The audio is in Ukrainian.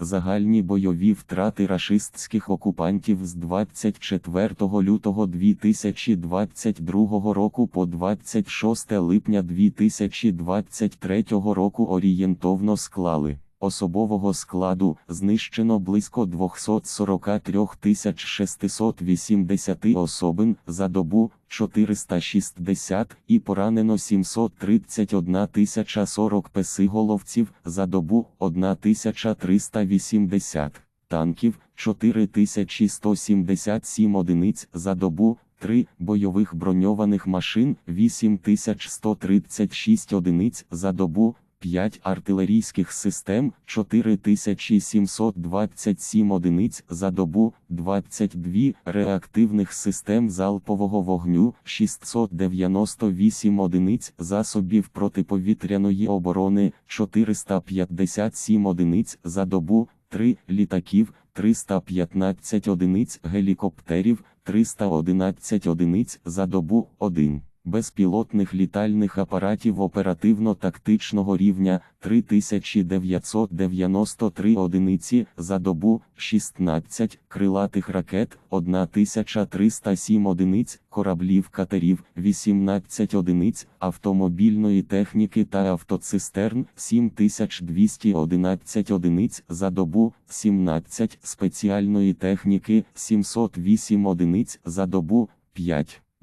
Загальні бойові втрати рашистських окупантів з 24 лютого 2022 року по 26 липня 2023 року орієнтовно склали. Особового складу знищено близько 243 680 особин за добу 460 і поранено 731 040 песиголовців за добу 1380 танків 4177 одиниць за добу 3 бойових броньованих машин 8136 одиниць за добу 5 артилерійських систем 4727 одиниць за добу, 22 реактивних систем залпового вогню 698 одиниць засобів протиповітряної оборони 457 одиниць за добу, 3 літаків 315 одиниць гелікоптерів 311 одиниць за добу 1 безпілотних літальних апаратів оперативно-тактичного рівня 3993 одиниці за добу, 16 крилатих ракет, 1307 одиниць, кораблів катерів, 18 одиниць, автомобільної техніки та автоцистерн, 7211 одиниць за добу, 17 спеціальної техніки, 708 одиниць за добу, 5.